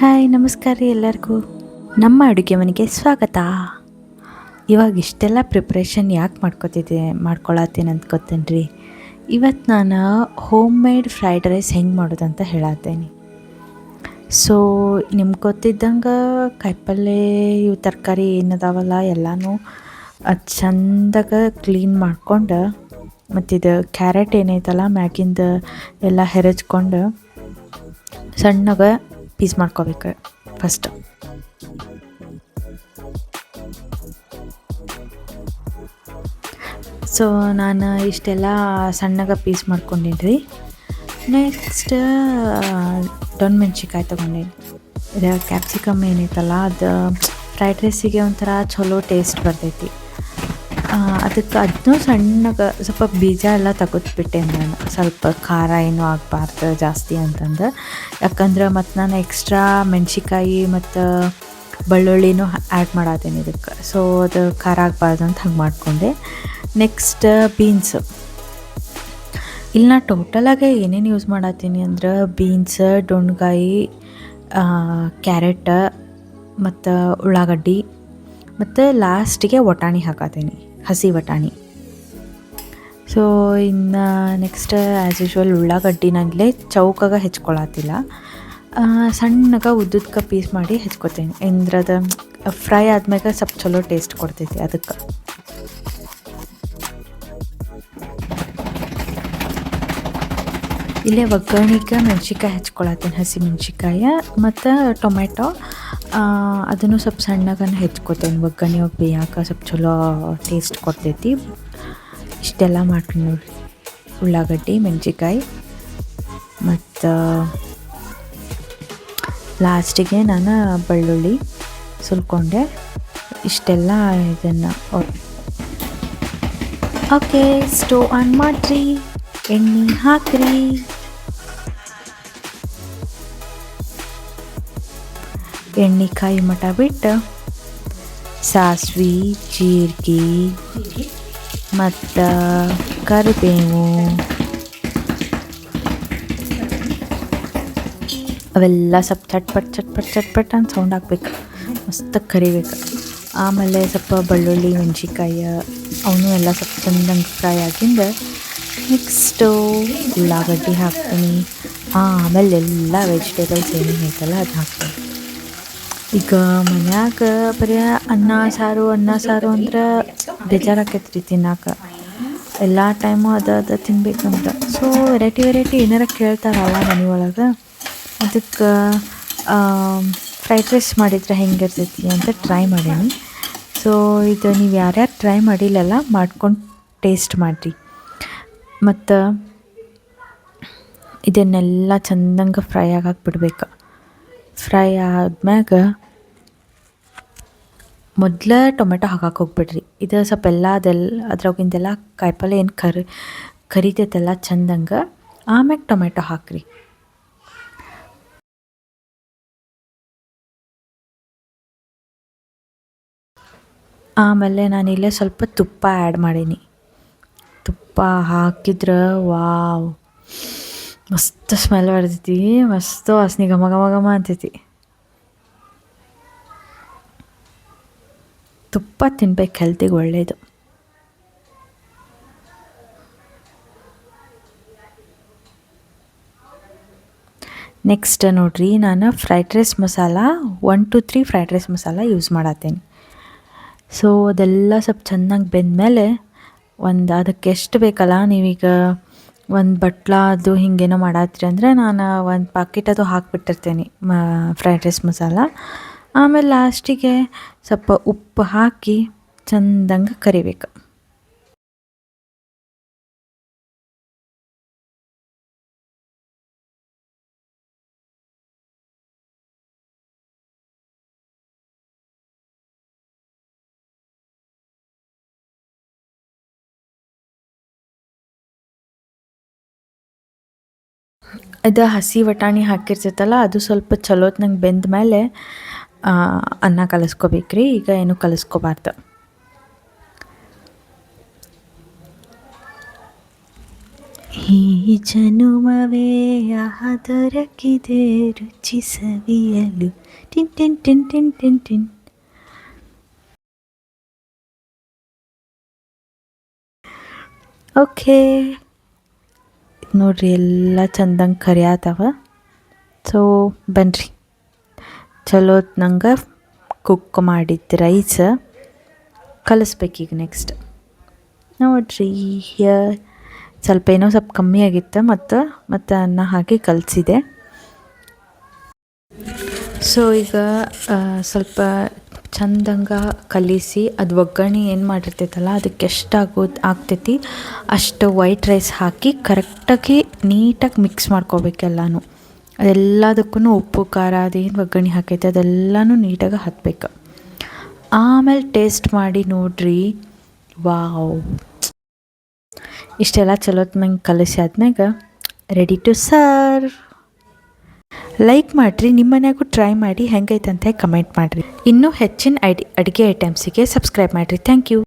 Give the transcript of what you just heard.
Hi, ನಮಸ್ಕಾರ ರೀ ಎಲ್ಲರಿಗೂ. ನಮ್ಮ ಅಡುಗೆ ಮನೆಗೆ ಸ್ವಾಗತ. ಇವಾಗ ಇಷ್ಟೆಲ್ಲ ಪ್ರಿಪ್ರೇಷನ್ ಯಾಕೆ ಮಾಡ್ಕೊತಿದ್ದೆ, ಮಾಡ್ಕೊಳತ್ತೀನಿ ಅಂತ ಗೊತ್ತೇನೆ ರೀ ಇವತ್ತು ನಾನು ಹೋಮ್ ಮೇಡ್ ಫ್ರೈಡ್ ರೈಸ್ ಹೆಂಗೆ ಮಾಡೋದಂತ ಹೇಳತ್ತೇನೆ ಸೊ ನಿಮ್ಗೆ ಗೊತ್ತಿದ್ದಂಗೆ ಕಾಯಿಪಲ್ಲೆ, ಇವು ತರಕಾರಿ ಏನದಾವಲ್ಲ, ಎಲ್ಲನೂ ಅದು ಚಂದಾಗ ಕ್ಲೀನ್ ಮಾಡ್ಕೊಂಡು ಮತ್ತಿದು ಕ್ಯಾರೆಟ್ ಏನೈತಲ್ಲ, ಮ್ಯಾಗಿಂದ ಎಲ್ಲ ಹೆರಚ್ಕೊಂಡು, ಸಣ್ಣಗ ಪೀಸ್ ಮಾಡ್ಕೋಬೇಕು ಫಸ್ಟ್ ಸೊ ನಾನು ಇಷ್ಟೆಲ್ಲ ಸಣ್ಣಗೆ ಪೀಸ್ ಮಾಡ್ಕೊಂಡೀನಿ ರೀ ನೆಕ್ಸ್ಟ್ ಡೊಣ್ ಮೆಣ್ಸಿಕಾಯಿ ತೊಗೊಂಡಿನಿ. ಇದು ಕ್ಯಾಪ್ಸಿಕಮ್ ಏನೈತಲ್ಲ ಅದು ಫ್ರೈಡ್ ರೈಸಿಗೆ ಒಂಥರ ಚಲೋ ಟೇಸ್ಟ್ ಬರ್ತೈತಿ. ಅದಕ್ಕೆ ಅದನ್ನೂ ಸಣ್ಣಗೆ ಸ್ವಲ್ಪ ಬೀಜ ಎಲ್ಲ ತೆಗೆದ್ಬಿಟ್ಟೆ ನಾನು. ಸ್ವಲ್ಪ ಖಾರ ಏನೂ ಆಗಬಾರ್ದು ಜಾಸ್ತಿ ಅಂತಂದು. ಯಾಕಂದ್ರೆ ಮತ್ತು ನಾನು ಎಕ್ಸ್ಟ್ರಾ ಮೆಣ್ಸಿಕಾಯಿ ಮತ್ತು ಬೆಳ್ಳುಳ್ಳಿನೂ ಆ್ಯಡ್ ಮಾಡತ್ತೀನಿ ಇದಕ್ಕೆ. ಸೊ ಅದು ಖಾರ ಆಗಬಾರ್ದು ಅಂತ ಹಂಗೆ ಮಾಡಿಕೊಂಡೆ. ನೆಕ್ಸ್ಟ್ ಬೀನ್ಸ್ ಇಲ್ಲಿ ನಾ ಟೋಟಲಾಗೆ ಏನೇನು ಯೂಸ್ ಮಾಡತ್ತೀನಿ ಅಂದ್ರೆ ಬೀನ್ಸ್ ಡೊಣ್ಗಾಯಿ ಕ್ಯಾರೆಟ್ ಮತ್ತು ಉಳ್ಳಾಗಡ್ಡಿ. ಮತ್ತು ಲಾಸ್ಟಿಗೆ ವಟಾಣಿ ಹಾಕತ್ತೀನಿ ಹಸಿ ಬಟಾಣಿ. ಸೊ ಇನ್ನು ನೆಕ್ಸ್ಟ್ ಆ್ಯಸ್ ಯೂಶ್ವಲ್ ಉಳ್ಳಾಗಡ್ಡಿನಲ್ಲೇ ಚೌಕಾಗ ಹೆಚ್ಕೊಳತ್ತಿಲ್ಲ. ಸಣ್ಣಗೆ ಉದ್ದುದ್ಕ ಪೀಸ್ ಮಾಡಿ ಹೆಚ್ಕೊತೀನಿ. ಎಂದ್ರದ ಫ್ರೈ ಆದ್ಮ್ಯಾಗ ಸ್ವಲ್ಪ ಚಲೋ ಟೇಸ್ಟ್ ಕೊಡ್ತೈತಿ ಅದಕ್ಕೆ. ಇಲ್ಲೇ ಒಗ್ಗರಣೆಗೆ ಮೆಣ್ಸಿಕಾಯಿ ಹೆಚ್ಕೊಳತ್ತೀನಿ, ಹಸಿ ಮೆಣಸಿಕಾಯ ಮತ್ತು ಟೊಮೆಟೊ ಅದನ್ನು ಸ್ವಲ್ಪ ಸಣ್ಣಗನ್ನು ಹೆಚ್ಕೊತೇನೆ. ಒಗ್ಗರಣೆ ಒಗ್ಗ ಬೇಯಾಕ ಸ್ವಲ್ಪ ಚಲೋ ಟೇಸ್ಟ್ ಕೊಡ್ತೈತಿ. ಇಷ್ಟೆಲ್ಲ ಮಾಡ್ತೀನಿ ನೋಡಿರಿ. ಉಳ್ಳಾಗಡ್ಡಿ ಮೆಣ್ಸಿಕಾಯಿ ಮತ್ತು ಲಾಸ್ಟಿಗೆ ನಾನು ಬೆಳ್ಳುಳ್ಳಿ ಸುಲ್ಕೊಂಡೆ. ಇಷ್ಟೆಲ್ಲ ಇದನ್ನು ಓಕೆ ಸ್ಟೋವ್ ಆನ್ ಮಾಡಿರಿ. ಎಣ್ಣೆ ಹಾಕ್ರಿ. ಎಣ್ಣೆ ಕಾಯಿ ಮಠ ಬಿಟ್ಟು ಸಾಸ್ವೆ, ಜೀರಿಗೆ, ಮತ್ತು ಕರಿಬೇವು. ಅವೆಲ್ಲ ಸ್ವಲ್ಪ ಚಟ್ಪಟ್ ಚಟ್ಪಟ್ ಚಟ್ಪಟ್ ಅಂತ ಸೌಂಡ್ ಹಾಕ್ಬೇಕು. ಮಸ್ತ್ ಕರಿಬೇಕು. ಆಮೇಲೆ ಸ್ವಲ್ಪ ಬೆಳ್ಳುಳ್ಳಿ, ಮೆಣ್ಸಿನ್ಕಾಯಿ ಅವನು ಎಲ್ಲ ಸ್ವಲ್ಪ ಚಂದಂಗೆ ಫ್ರೈ ಆಗಿಂದ ನೆಕ್ಸ್ಟು ಉಳ್ಳಾಗಡ್ಡಿ ಹಾಕ್ತೀನಿ. ಆಮೇಲೆ ಎಲ್ಲ ವೆಜಿಟೇಬಲ್ಸ್ ಏನೇನು ಐತಲ್ಲ ಅದು ಹಾಕ್ತೀನಿ. ಈಗ ಮನ್ಯಾಗ ಬರೀ ಅನ್ನ ಸಾರು ಅನ್ನ ಸಾರು ಅಂದ್ರೆ ಬೇಜಾರಾಕೈತೆ ರೀ ತಿನ್ನಕ್ಕೆ ಎಲ್ಲ ಟೈಮು ಅದ ಅದು ತಿನ್ಬೇಕಂತ. ಸೊ ವೆರೈಟಿ ವೆರೈಟಿ ಏನಾರ ಕೇಳ್ತಾರಲ್ಲ ಮನೆ ಒಳಗೆ ಅದಕ್ಕೆ ಫ್ರೈಡ್ ರೈಸ್ ಮಾಡಿದ್ರೆ ಹೆಂಗಿರ್ತೈತಿ ಅಂತ ಟ್ರೈ ಮಾಡೀನಿ. ಸೊ ಇದು ನೀವು ಯಾರ್ಯಾರು ಟ್ರೈ ಮಾಡಿಲ್ಲಲ್ಲ, ಮಾಡ್ಕೊಂಡು ಟೇಸ್ಟ್ ಮಾಡಿರಿ. ಮತ್ತು ಇದನ್ನೆಲ್ಲ ಚಂದಂಗೆ ಫ್ರೈ ಆಗಾಕ್ಬಿಡ್ಬೇಕು ಬಿಡ್ಬೇಕು. ಫ್ರೈ ಆದ್ಮ್ಯಾಗ ಮೊದಲೇ ಟೊಮೆಟೊ ಹಾಕಕ್ಕೆ ಹೋಗ್ಬಿಡ್ರಿ. ಇದು ಸ್ವಲ್ಪ ಎಲ್ಲ ಅದೆಲ್ಲ ಅದ್ರಾಗಿಂದೆಲ್ಲ ಕಾಯಿಪಲ್ಲೆ ಏನು ಕರಿ, ಕರಿತೈತಲ್ಲ ಚಂದಂಗೆ ಆಮ್ಯಾಗ ಟೊಮೆಟೊ ಹಾಕ್ರಿ. ಆಮೇಲೆ ನಾನು ಇಲ್ಲೇ ಸ್ವಲ್ಪ ತುಪ್ಪ ಆ್ಯಡ್ ಮಾಡೀನಿ. ತುಪ್ಪ ಹಾಕಿದ್ರೆ ವಾವ್. ಮಸ್ತ್ ಸ್ಮೆಲ್ ಬರ್ತೈತಿ, ಮಸ್ತ್ ವಾಸನೆ ಘಮ ಘಮ ಘಮ ಅಂತೈತಿ. ತುಪ್ಪ ತಿನ್ಬೇಕು ಹೆಲ್ತಿಗೆ ಒಳ್ಳೆಯದು ನೆಕ್ಸ್ಟ್ ನೋಡಿರಿ, ನಾನು fried rice masala one two three fried rice masala use ಮಾಡತ್ತೀನಿ so ಅದೆಲ್ಲ ಸ್ವಲ್ಪ ಚೆನ್ನಾಗಿ ಬೆಂದಮೇಲೆ ಒಂದು ಅದಕ್ಕೆ ಎಷ್ಟು ಬೇಕಲ್ಲ, ನೀವೀಗ ಒಂದು ಬಟ್ಲ ಅದು ಹಿಂಗೇನೋ ಮಾಡತ್ತೀರಿ ಅಂದರೆ ನಾನು ಒಂದು ಪಾಕಿಟ್ ಅದು ಹಾಕಿಬಿಟ್ಟಿರ್ತೀನಿ, ಮ ಫ್ರೈಡ್ ರೈಸ್ ಮಸಾಲ. ಆಮೇಲೆ ಲಾಸ್ಟಿಗೆ ಸ್ವಲ್ಪ ಉಪ್ಪು ಹಾಕಿ ಚಂದಂಗೆ ಕರಿಬೇಕು. ಇದು ಹಸಿ ವಟಾಣಿ ಹಾಕಿರ್ತೈತಲ್ಲ ಅದು ಸ್ವಲ್ಪ ಚಲೋತ್ನಂಗೆ ಬೆಂದ ಮೇಲೆ ಅನ್ನ ಕಲಸ್ಕೋಬೇಕ್ರಿ, ಈಗ ಏನು ಕಲಿಸ್ಕೋಬಾರ್ದು. ಈ ಜನುಮವೇ ಆಹ ದೊರಕಿದೆ ರುಚಿ ಸವಿಯಲು ಟಿನ್ ಟಿನ್ ಟಿನ್ ಟಿನ್ ಟಿನ್ ಟಿನ್. ಓಕೆ. ನೋಡ್ರಿ, ಎಲ್ಲ ಚಂದಂಗೆ ಕರಿಯಾತವ. ಸೊ ಬನ್ರಿ. ಚಲೋ ನಂಗೆ ಕುಕ್ ಮಾಡಿದ್ದು ರೈಸ್ ಕಲಿಸ್ಬೇಕೀಗ ನೆಕ್ಸ್ಟ್ ನೋಡ್ರಿ ಸ್ವಲ್ಪ ಏನೋ ಸ್ವಲ್ಪ ಕಮ್ಮಿ ಆಗಿತ್ತು, ಮತ್ತು ಮತ್ತು ಅನ್ನ ಹಾಕಿ ಕಲಿಸಿದೆ. ಸೊ ಈಗ ಸ್ವಲ್ಪ ಚಂದಂಗ ಕಲಿಸಿ, ಅದು ಒಗ್ಗರಣೆ ಏನು ಮಾಡಿರ್ತೈತಲ್ಲ, ಅದಕ್ಕೆ ಎಷ್ಟು ಆಗೋದು ಆಗ್ತೈತಿ, ಅಷ್ಟು ವೈಟ್ ರೈಸ್ ಹಾಕಿ ಕರೆಕ್ಟಾಗಿ ನೀಟಾಗಿ ಮಿಕ್ಸ್ ಮಾಡ್ಕೋಬೇಕೆಲ್ಲನೂ ಅದೆಲ್ಲದಕ್ಕೂ ಉಪ್ಪು, ಖಾರ, ಅದೇನು ಒಗ್ಗರಣೆ ಹಾಕೈತೆ, ಅದೆಲ್ಲನೂ ನೀಟಾಗಿ ಹಾಕ್ಬೇಕು ಆಮೇಲೆ ಟೇಸ್ಟ್ ಮಾಡಿ ನೋಡ್ರಿ. ವಾವ್. ಇಷ್ಟೆಲ್ಲ ಚಲೋತ್ ಮಂಗೆ ಕಲಿಸಿ ಆದ್ಮ್ಯಾಗ ರೆಡಿ ಟು ಸರ್ ಲೈಕ್ ಮಾಡಿರಿ ನಿಮ್ಮ ಮನೆಯಾಗೂ ಟ್ರೈ ಮಾಡಿ ಹೆಂಗೈತೆ ಅಂತ ಕಮೆಂಟ್ ಮಾಡಿರಿ. ಇನ್ನೂ ಹೆಚ್ಚಿನ ಐಡಿ ಅಡುಗೆ ಐಟಮ್ಸಿಗೆ ಸಬ್ಸ್ಕ್ರೈಬ್ ಮಾಡಿರಿ. Thank you